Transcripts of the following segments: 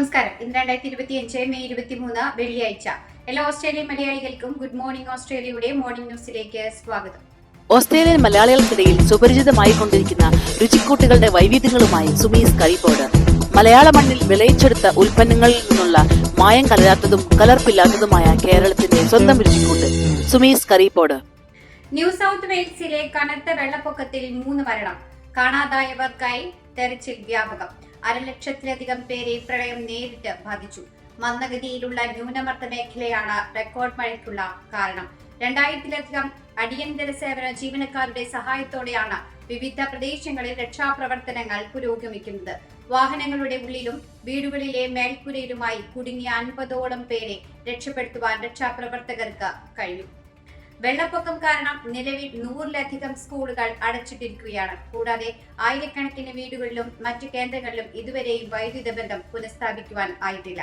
നമസ്കാരം. ഇന്ന് രണ്ടായിരത്തി ഇരുപത്തി അഞ്ച് മെയ് ഇരുപത്തി മൂന്ന് വെള്ളിയാഴ്ച. എല്ലാ ഓസ്ട്രേലിയൻ മലയാളികൾക്കും ഗുഡ് മോർണിംഗ് ഓസ്ട്രേലിയയുടെ മോർണിംഗ് ന്യൂസിലേക്ക് സ്വാഗതം. ഓസ്ട്രേലിയൻ മലയാളികൾക്കിടയിൽ സുപരിചിതമായി കൊണ്ടിരിക്കുന്ന രുചിക്കൂട്ടുകളുടെ വൈവിധ്യങ്ങളുമായി സുമീസ് കറിപ്പോട് മലയാള മണ്ണിൽ വിളയിച്ചെടുത്ത ഉൽപ്പന്നങ്ങളിൽ നിന്നുള്ള മായം കലരാത്തതും കലർപ്പില്ലാത്തതുമായ കേരളത്തിന്റെ സ്വന്തം രുചിക്കൂട്ട് സുമീസ് കറിപ്പോട് ന്യൂ സൗത്ത് വെയിൽസിലെ കനത്ത വെള്ളപ്പൊക്കത്തിൽ മൂന്ന് മരണം. കാണാതായവർക്കായി തെരച്ചിൽ വ്യാപകം. അരലക്ഷത്തിലധികം പേരെ പ്രളയം നേരിട്ട് ബാധിച്ചു. മന്ദഗതിയിലുള്ള ന്യൂനമർദ്ദ മേഖലയാണ് റെക്കോർഡ് മഴയ്ക്കുള്ള കാരണം. രണ്ടായിരത്തിലധികം അടിയന്തര സേവന ജീവനക്കാരുടെ സഹായത്തോടെയാണ് വിവിധ പ്രദേശങ്ങളിൽ രക്ഷാപ്രവർത്തനങ്ങൾ പുരോഗമിക്കുന്നത്. വാഹനങ്ങളുടെ ഉള്ളിലും വീടുകളിലെ മേൽക്കുരയിലുമായി കുടുങ്ങിയ അൻപതോളം പേരെ രക്ഷപ്പെടുത്തുവാൻ രക്ഷാപ്രവർത്തകർക്ക് കഴിഞ്ഞു. വെള്ളപ്പൊക്കം കാരണം നിലവിൽ നൂറിലധികം സ്കൂളുകൾ അടച്ചിട്ടിരിക്കുകയാണ്. കൂടാതെ ആയിരക്കണക്കിന് വീടുകളിലും മറ്റു കേന്ദ്രങ്ങളിലും ഇതുവരെയും വൈദ്യുത ബന്ധം പുനഃസ്ഥാപിക്കുവാൻ ആയിട്ടില്ല.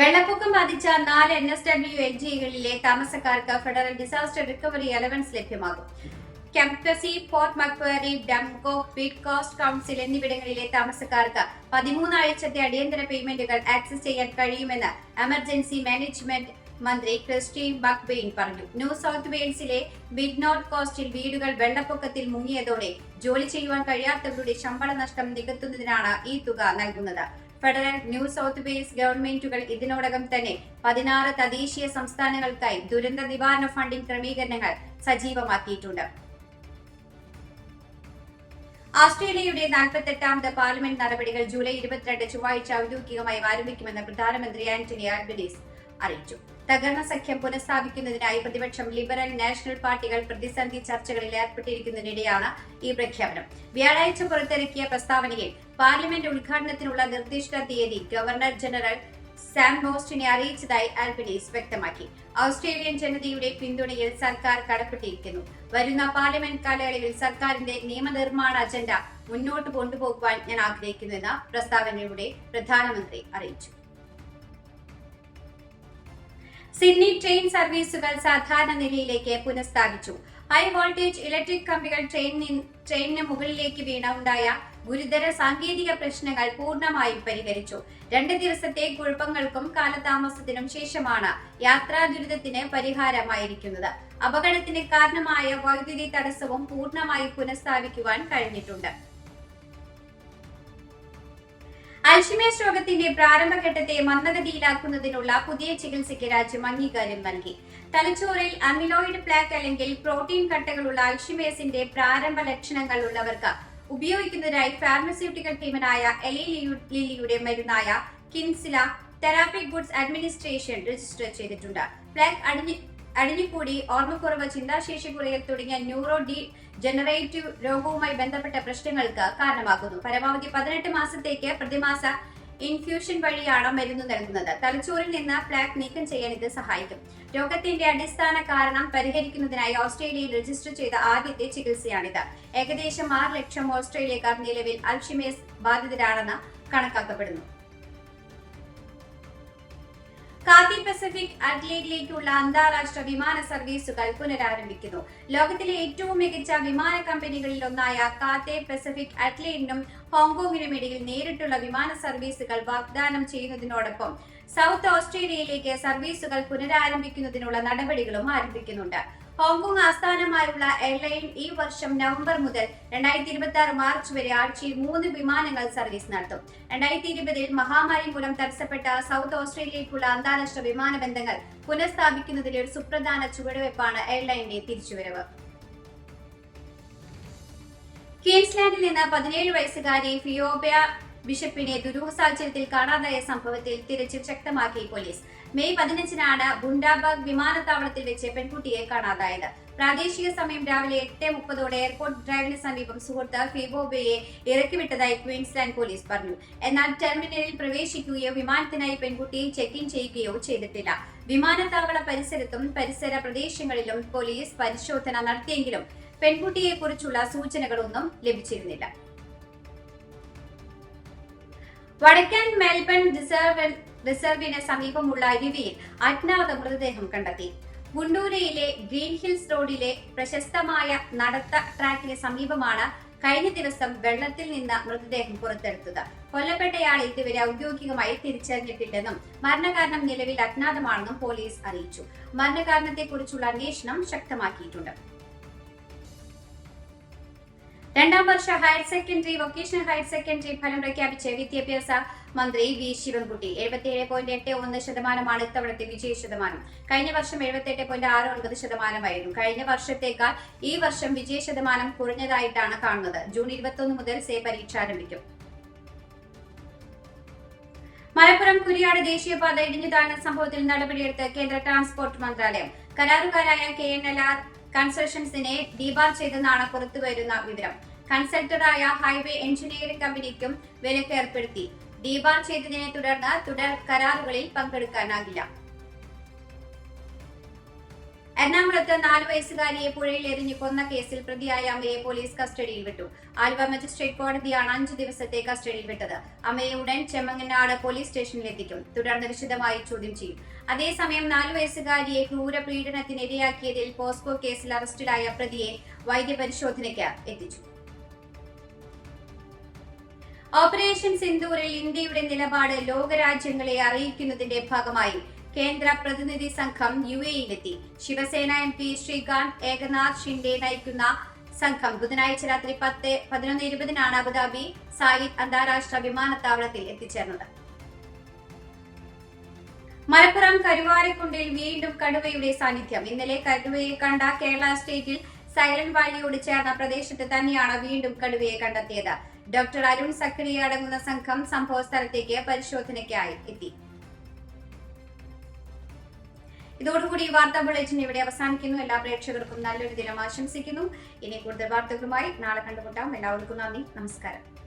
വെള്ളപ്പൊക്കം ബാധിച്ച നാല് എൻ എസ് ഡബ്ല്യു എൻ താമസക്കാർക്ക് ഫെഡറൽ ഡിസാസ്റ്റർ റിക്കവറി അലവൻസ് ലഭ്യമാകും. Kempsey Port Macquarie Dungog mid coast council എന്നിവിടങ്ങളിലെ താമസക്കാർക്ക് പതിമൂന്നാഴ്ചത്തെ അടിയന്തര പേയ്മെന്റുകൾ ആക്സസ് ചെയ്യാൻ കഴിയുമെന്ന് എമർജൻസി മാനേജ്മെന്റ് മന്ത്രി ക്രിസ്റ്റീൻ ബക്ബെയിൻ പറഞ്ഞു. ന്യൂ സൗത്ത് വെയിൽസിലെ മിഡ് നോർത്ത് കോസ്റ്റിൽ വീടുകൾ വെള്ളപ്പൊക്കത്തിൽ മുങ്ങിയതോടെ ജോലി ചെയ്യുവാൻ കഴിയാത്തവരുടെ ശമ്പള നഷ്ടം നികത്തുന്നതിനാണ് ഈ തുക നൽകുന്നത്. ഫെഡറൽ ന്യൂ സൗത്ത് വെയിൽസ് ഗവൺമെന്റുകൾ ഇതിനോടകം തന്നെ പതിനാറ് തദ്ദേശീയ സംസ്ഥാനങ്ങൾക്കായി ദുരന്ത നിവാരണ ഫണ്ടിംഗ് ക്രമീകരണങ്ങൾ സജീവമാക്കിയിട്ടുണ്ട്. ഓസ്ട്രേലിയയുടെ നാൽപ്പത്തെട്ടാമത് പാർലമെന്റ് നടപടികൾ ജൂലൈ ഇരുപത്തിരണ്ട് ചൊവ്വാഴ്ച ഔദ്യോഗികമായി ആരംഭിക്കുമെന്ന് പ്രധാനമന്ത്രി ആന്റണി ആൽബനീസ് അറിയിച്ചു. തകർന്ന സഖ്യം പുനഃസ്ഥാപിക്കുന്നതിനായി പ്രതിപക്ഷം ലിബറൽ നാഷണൽ പാർട്ടികൾ പ്രതിസന്ധി ചർച്ചകളിൽ ഏർപ്പെട്ടിരിക്കുന്നതിനിടെയാണ് ഈ പ്രഖ്യാപനം. വ്യാഴാഴ്ച പുറത്തിറക്കിയ പ്രസ്താവനയിൽ പാർലമെന്റ് ഉദ്ഘാടനത്തിനുള്ള നിർദ്ദിഷ്ട തീയതി ഗവർണർ ജനറൽ സാം മോസ്റ്റിനെ അറിയിച്ചതായി ആൽബനീസ് വ്യക്തമാക്കി. ഓസ്ട്രേലിയൻ ജനതയുടെ പിന്തുണയിൽ സർക്കാർ കടപ്പെട്ടിരിക്കുന്നു. വരുന്ന പാർലമെന്റ് കാലയളവിൽ സർക്കാരിന്റെ നിയമനിർമ്മാണ അജണ്ട മുന്നോട്ട് കൊണ്ടുപോകുവാൻ ഞാൻ ആഗ്രഹിക്കുന്നുവെന്ന് പ്രസ്താവനയിലൂടെ പ്രധാനമന്ത്രി അറിയിച്ചു. സിഡ്നി ട്രെയിൻ സർവീസുകൾ സാധാരണ നിലയിലേക്ക് പുനഃസ്ഥാപിച്ചു. ഹൈ വോൾട്ടേജ് ഇലക്ട്രിക് കമ്പികൾ ട്രെയിനിന് ട്രെയിനിന് മുകളിലേക്ക് വീണ ഉണ്ടായ ഗുരുതര സാങ്കേതിക പ്രശ്നങ്ങൾ പൂർണമായും പരിഹരിച്ചു. രണ്ട് ദിവസത്തെ കുഴപ്പങ്ങൾക്കും കാലതാമസത്തിനും ശേഷമാണ് യാത്രാ ദുരിതത്തിന് പരിഹാരമായിരിക്കുന്നത്. അപകടത്തിന് കാരണമായ വൈദ്യുതി തടസ്സവും പൂർണമായി പുനഃസ്ഥാപിക്കുവാൻ കഴിഞ്ഞിട്ടുണ്ട്. അൽഷിമേഴ്സ് രോഗത്തിന്റെ പ്രാരംഭഘട്ടത്തെ മന്ദഗതിയിലാക്കുന്നതിനുള്ള പുതിയ ചികിത്സയ്ക്ക് രാജ്യം അംഗീകാരം നൽകി. തലച്ചോറിൽ അമിലോയിഡ് പ്ലാക്ക് അല്ലെങ്കിൽ പ്രോട്ടീൻ കട്ടകളുള്ള അൽഷിമേഴ്സിന്റെ പ്രാരംഭ ലക്ഷണങ്ങൾ ഉള്ളവർക്ക് ഉപയോഗിക്കുന്നതിനായി ഫാർമസ്യൂട്ടിക്കൽ ടീമിനായ എലി ലില്ലിയുടെ മരുന്നായ Kisunla therapy goods administration register ചെയ്തിട്ടുണ്ട്. പ്ലാക്ക് അടിഞ്ഞുകൂടി ഓർമ്മക്കുറവ് ചിന്താശേഷി കുറയൽ തുടങ്ങിയ ന്യൂറോ ഡി ജനറേറ്റീവ് രോഗവുമായി ബന്ധപ്പെട്ട പ്രശ്നങ്ങൾക്ക് കാരണമാകുന്നു. പരമാവധി പതിനെട്ട് മാസത്തേക്ക് പ്രതിമാസ ഇൻഫ്യൂഷൻ വഴിയാണ് മരുന്ന് നൽകുന്നത്. തലച്ചോറിൽ നിന്ന് പ്ലാക്ക് നീക്കം ചെയ്യാൻ ഇത് സഹായിക്കും. രോഗത്തിന്റെ അടിസ്ഥാന കാരണം പരിഹരിക്കുന്നതിനായി ഓസ്ട്രേലിയയിൽ രജിസ്റ്റർ ചെയ്ത ആദ്യത്തെ ചികിത്സയാണിത്. ഏകദേശം ആറ് ലക്ഷം ഓസ്ട്രേലിയക്കാർ നിലവിൽ അൽഷിമേസ് ബാധിതരാണെന്ന് കണക്കാക്കപ്പെടുന്നു. കാത്തി പസഫിക് അഡ്ലേഡിലേക്കുള്ള അന്താരാഷ്ട്ര വിമാന സർവീസുകൾ പുനരാരംഭിക്കുന്നു. ലോകത്തിലെ ഏറ്റവും മികച്ച വിമാന കമ്പനികളിൽ ഒന്നായ കാത്തെ പസഫിക് അഡ്ലേഡിനും ഹോങ്കോങ്ങിനും ഇടയിൽ നേരിട്ടുള്ള വിമാന സർവീസുകൾ വാഗ്ദാനം ചെയ്യുന്നതിനോടൊപ്പം സൗത്ത് ഓസ്ട്രേലിയയിലേക്ക് സർവീസുകൾ പുനരാരംഭിക്കുന്നതിനുള്ള നടപടികളും ആരംഭിക്കുന്നുണ്ട്. ഹോങ്കോങ് ആസ്ഥാനമായുള്ള എയർലൈൻ ഈ വർഷം നവംബർ മുതൽ രണ്ടായിരത്തി ഇരുപത്തി ആറ് മാർച്ച് വരെ ആഴ്ചയിൽ മൂന്ന് വിമാനങ്ങൾ സർവീസ് നടത്തും. രണ്ടായിരത്തി ഇരുപതിൽ മഹാമാരി മൂലം തടസ്സപ്പെട്ട സൗത്ത് ഓസ്ട്രേലിയയ്ക്കുള്ള അന്താരാഷ്ട്ര വിമാന ബന്ധങ്ങൾ പുനഃസ്ഥാപിക്കുന്നതിലെ ഒരു സുപ്രധാന ചുവടുവെപ്പാണ് എയർലൈനിന്റെ തിരിച്ചുവരവ്. ക്വീൻസ്ലാൻഡിൽ നിന്ന് പതിനേഴ് വയസ്സുകാരി ഫിയോബിയ ബിഷപ്പിനെ ദുരൂഹ സാഹചര്യത്തിൽ കാണാതായ സംഭവത്തിൽ തിരച്ചിൽ ശക്തമാക്കി പോലീസ്. മെയ് പതിനഞ്ചിനാണ് ബുണ്ടാബാഗ് വിമാനത്താവളത്തിൽ വെച്ച് പെൺകുട്ടിയെ കാണാതായത്. പ്രാദേശിക സമയം രാവിലെ എട്ട് മുപ്പതോടെ എയർപോർട്ട് ഡ്രൈവിന് സമീപം സുഹൃത്ത് ഫിബോബയെ ഇറക്കിവിട്ടതായി ക്വീൻസ്ലാൻഡ് പോലീസ് പറഞ്ഞു. എന്നാൽ ടെർമിനലിൽ പ്രവേശിക്കുകയോ വിമാനത്തിനായി പെൺകുട്ടിയെ ചെക്ക് ഇൻ ചെയ്യുകയോ ചെയ്തിട്ടില്ല. വിമാനത്താവള പരിസരത്തും പരിസര പ്രദേശങ്ങളിലും പോലീസ് പരിശോധന നടത്തിയെങ്കിലും പെൺകുട്ടിയെക്കുറിച്ചുള്ള സൂചനകളൊന്നും ലഭിച്ചിരുന്നില്ല. വടക്കൻ മെൽബൺ റിസർവ് റിസർവിന് സമീപമുള്ള അരുവിയിൽ അജ്ഞാത മൃതദേഹം കണ്ടെത്തി. ഗുണ്ടൂരയിലെ ഗ്രീൻ ഹിൽസ് റോഡിലെ പ്രശസ്തമായ നടത്ത ട്രാക്കിന് സമീപമാണ് കഴിഞ്ഞ ദിവസം വെള്ളത്തിൽ നിന്ന് മൃതദേഹം പുറത്തെടുത്തത്. കൊല്ലപ്പെട്ടയാൾ ഇതുവരെ ഔദ്യോഗികമായി തിരിച്ചറിഞ്ഞിട്ടില്ലെന്നും മരണകാരണം നിലവിൽ അജ്ഞാതമാണെന്നും പോലീസ് അറിയിച്ചു. മരണകാരണത്തെക്കുറിച്ചുള്ള അന്വേഷണം ശക്തമാക്കിയിട്ടുണ്ട്. രണ്ടാം വർഷ higher secondary vocational higher secondary ഫലം പ്രഖ്യാപിച്ച് വിദ്യാഭ്യാസ മന്ത്രി വി ശിവൻകുട്ടി. എഴുപത്തിയേഴ് പോയിന്റ് എട്ട് ഒന്ന് ശതമാനമാണ് ഇത്തവണത്തെ വിജയ ശതമാനം. കഴിഞ്ഞ വർഷം എഴുപത്തെട്ട് പോയിന്റ് ആറ് ഒൻപത് ശതമാനമായിരുന്നു. കഴിഞ്ഞ വർഷത്തേക്കാൾ ഈ വർഷം വിജയ ശതമാനം കുറഞ്ഞതായിട്ടാണ് കാണുന്നത്. ജൂൺ ഇരുപത്തൊന്ന് മുതൽ സേ പരീക്ഷ ആരംഭിക്കും. മലപ്പുറം കുരിയാട് ദേശീയപാത ഇടിഞ്ഞു താഴ്ന്ന സംഭവത്തിൽ നടപടിയെടുത്ത് കേന്ദ്ര ട്രാൻസ്പോർട്ട് മന്ത്രാലയം. കരാറുകാരായ കെ എൻ എൽ ആർ കൺസൾട്ടൻസിനെ ഡീബാർ ചെയ്തെന്നാണ് പുറത്തുവരുന്ന വിവരം. കൺസൾട്ടറായ ഹൈവേ എഞ്ചിനീയറിംഗ് കമ്പനിക്കും വിലക്ക് ഏർപ്പെടുത്തി. ഡീബാർ ചെയ്തതിനെ തുടർന്ന് തുടർ കരാറുകളിൽ പങ്കെടുക്കാനാകില്ല. എറണാകുളത്ത് നാല് വയസ്സുകാരിയെ പുഴയിൽ എറിഞ്ഞു കൊന്ന കേസിൽ പ്രതിയായ അമ്മയെ പോലീസ് കസ്റ്റഡിയിൽ വിട്ടു. ആലുവ മജിസ്ട്രേറ്റ് കോടതിയാണ് അഞ്ചു ദിവസത്തെ കസ്റ്റഡിയിൽ വിട്ടത്. അമ്മയെ ഉടൻ ചെമ്മങ്ങനാട് പോലീസ് സ്റ്റേഷനിൽ എത്തിക്കും. തുടർന്ന് വിശദമായി ചോദ്യം ചെയ്യും. അതേസമയം നാലു വയസ്സുകാരിയെ ക്രൂര പീഡനത്തിന് പോസ്കോ കേസിൽ അറസ്റ്റിലായ പ്രതിയെ വൈദ്യപരിശോധനയ്ക്ക് എത്തിച്ചു. ഓപ്പറേഷൻ സിന്ദൂറിൽ ഇന്ത്യയുടെ നിലപാട് ലോകരാജ്യങ്ങളെ അറിയിക്കുന്നതിന്റെ ഭാഗമായി കേന്ദ്ര പ്രതിനിധി സംഘം യു എയിലെത്തി ശിവസേന എം പി ശ്രീകാന്ത് ഏകനാഥ് ഷിൻഡെ നയിക്കുന്ന സംഘം ബുധനാഴ്ച രാത്രി പത്ത് പതിനൊന്ന് ഇരുപതിനാണ് അബുദാബി സായിദ് അന്താരാഷ്ട്ര വിമാനത്താവളത്തിൽ എത്തിച്ചേർന്നത്. മലപ്പുറം കരുവാരക്കുണ്ടിൽ വീണ്ടും കടുവയുടെ സാന്നിധ്യം. ഇന്നലെ കടുവയെ കണ്ട കേരള സ്റ്റേറ്റിൽ സൈലന്റ് വാലിയോട് ചേർന്ന പ്രദേശത്ത് തന്നെയാണ് വീണ്ടും കടുവയെ കണ്ടെത്തിയത്. ഡോക്ടർ അരുൺ സക്രിയ അടങ്ങുന്ന സംഘം സംഭവ സ്ഥലത്തേക്ക് പരിശോധനയ്ക്കായി എത്തി. ഇതോടുകൂടി ഈ വാർത്താ ബുള്ളറ്റിൻ ഇവിടെ അവസാനിക്കുന്നു. എല്ലാ പ്രേക്ഷകർക്കും നല്ലൊരു ദിനം ആശംസിക്കുന്നു. ഇനി കൂടുതൽ വാർത്തകളുമായി നാളെ കണ്ടുമുട്ടാം. എല്ലാവർക്കും നന്ദി. നമസ്കാരം.